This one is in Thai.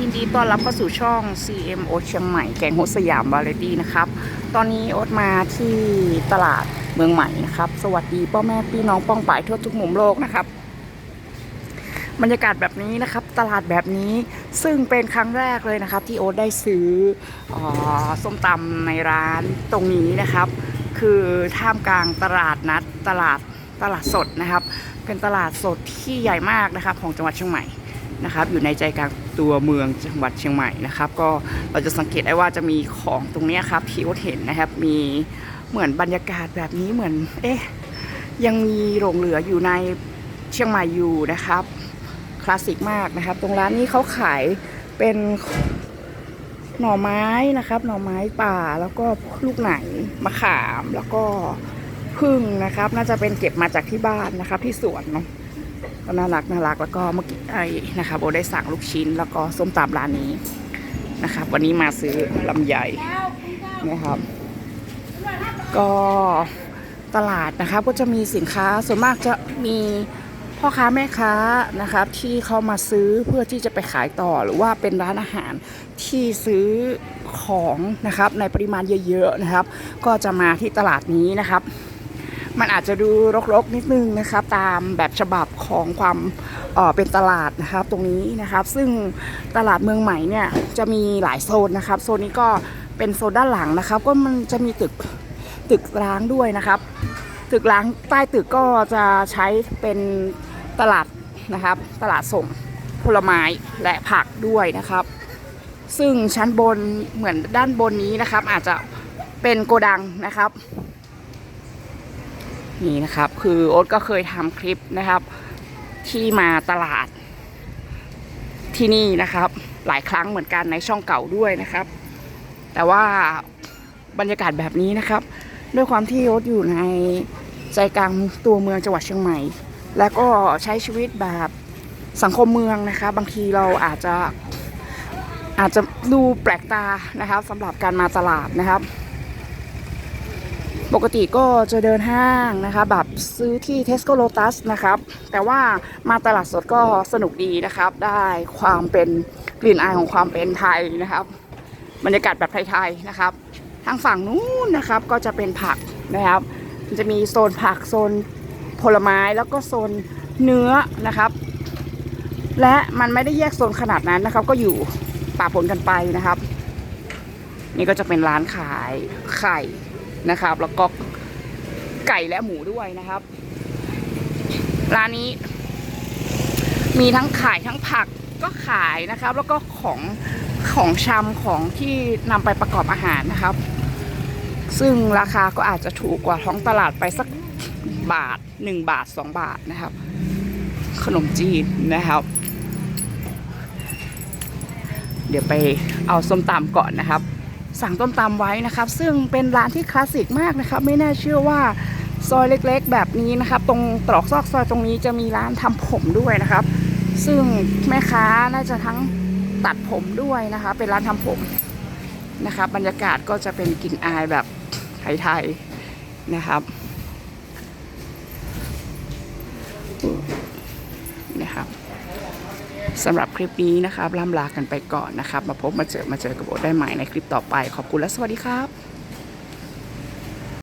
ยินดีต้อนรับเข้าสู่ช่อง CMO เชียงใหม่แกงโฮสยามวาไรตี้นะครับ ตอนนี้โอ๊ตมาที่ตลาดเมืองใหม่นะครับ สวัสดีพ่อแม่พี่น้องป้องป่ายทั่วทุกมุมโลกนะครับ บรรยากาศแบบนี้นะครับ ตลาดแบบนี้ซึ่งเป็นครั้งแรกเลยนะครับ ที่โอ๊ตได้ซื้อออส้มตำในร้านตรงนี้นะครับ คือท่ามกลางตลาดนัดตลาดตลาดสดนะครับ เป็นตลาดสดที่ใหญ่มากนะครับ ของจังหวัดเชียงใหม่นะครับ อยู่ในใจกลาง ตัวเมืองจังหวัดเชียงใหม่นะครับ ก็เราจะสังเกตได้ว่าจะมีของตรงนี้ครับที่โอ๊ตเห็นนะครับ มีเหมือนบรรยากาศแบบนี้เหมือน เอ๊ะยังมีหลงเหลืออยู่ในเชียงใหม่อยู่นะครับ คลาสสิกมากนะครับ ตรงร้านนี้เขาขายเป็นหน่อไม้นะครับ หน่อไม้ป่าแล้วก็ลูกไหนมะขามแล้วก็พึ่งนะครับ น่าจะเป็นเก็บมาจากที่บ้านนะครับ ที่สวนเนาะ ก็น่ารักน่ารักแล้วก็เมื่อกี้ไอ้นะครับได้สั่งลูกชิ้นแล้วก็ส้มตำร้านนี้นะครับ วันนี้มาซื้อลำไยนะครับ ก็ตลาดนะครับก็จะมีสินค้าส่วนมากจะมีพ่อค้าแม่ค้านะครับที่เขามาซื้อเพื่อที่จะไปขายต่อหรือว่าเป็นร้านอาหารที่ซื้อของนะครับในปริมาณเยอะๆนะครับ ก็จะมาที่ตลาดนี้นะครับ มันอาจจะดูรกๆนิดนึงนะครับ ตามแบบฉบับของความเอ่อเป็นตลาดนะครับตรงนี้นะครับ ซึ่งตลาดเมืองใหม่เนี่ยจะมีหลายโซนนะครับ โซนนี้ก็เป็นโซนด้านหลังนะครับ ก็มันจะมีตึกตึกร้างด้วยนะครับ ตึกร้างใต้ตึกก็จะใช้เป็นตลาดนะครับ ตลาดส่งผลไม้และผักด้วยนะครับ ซึ่งชั้นบนเหมือนด้านบนนี้นะครับ อาจจะเป็นโกดังนะครับ นี่นะครับ คือโอ๊ตก็เคยทำคลิปนะครับ ที่มาตลาด ที่นี่นะครับ หลายครั้งเหมือนกันในช่องเก่าด้วยนะครับ แต่ว่าบรรยากาศแบบนี้นะครับ ด้วยความที่โอ๊ตอยู่ในใจกลางตัวเมืองจังหวัดเชียงใหม่ และก็ใช้ชีวิตแบบสังคมเมืองนะคะ บางทีเราอาจจะอาจจะดูแปลกตานะครับสำหรับการมาตลาดนะครับ ปกติก็จะเดินห้างนะคะแบบซื้อที่ Tesco Lotus นะครับ แต่ว่ามาตลาดสดก็สนุกดีนะครับ ได้ความเป็นกลิ่นอายของความเป็นไทยนะครับ บรรยากาศแบบไทยๆนะครับ ทางฝั่งนู้นนะครับก็จะเป็นผักนะครับ มันจะมีโซนผักโซนผลไม้แล้วก็โซนเนื้อนะครับ และมันไม่ได้แยกโซนขนาดนั้นนะครับ ก็อยู่ป่าปนกันไปนะครับ นี่ก็จะเป็นร้านขายไข่ นะครับ แล้วก็ไก่และหมูด้วยนะครับ ร้านนี้ มีทั้งขายทั้งผักก็ขายนะครับ แล้วก็ของของชำของที่นำไปประกอบอาหารนะครับ ซึ่งราคาก็อาจจะถูกกว่าท้องตลาดไปสักบาทหนึ่งบาทสองบาทนะครับ ขนมจีนนะครับ เดี๋ยวไปเอาส้มตำก่อนนะครับ สั่งต้มตำไว้นะครับ ซึ่งเป็นร้านที่คลาสสิกมากนะครับ ไม่น่าเชื่อว่าซอยเล็กๆ แบบนี้นะครับ ตรงตรอกซอกซอยตรงนี้จะมีร้านทำผมด้วยนะครับ ซึ่งแม่ค้าน่าจะทั้งตัดผมด้วยนะคะ เป็นร้านทำผมนะครับ บรรยากาศก็จะเป็นกลิ่นอายแบบไทยๆนะครับนะครับ สำหรับคลิปนี้นะครับล่ำลากันไปก่อนนะครับ มาพบมาเจอมาเจอกับโบทได้ใหม่ในคลิปต่อไป ขอบคุณและสวัสดีครับ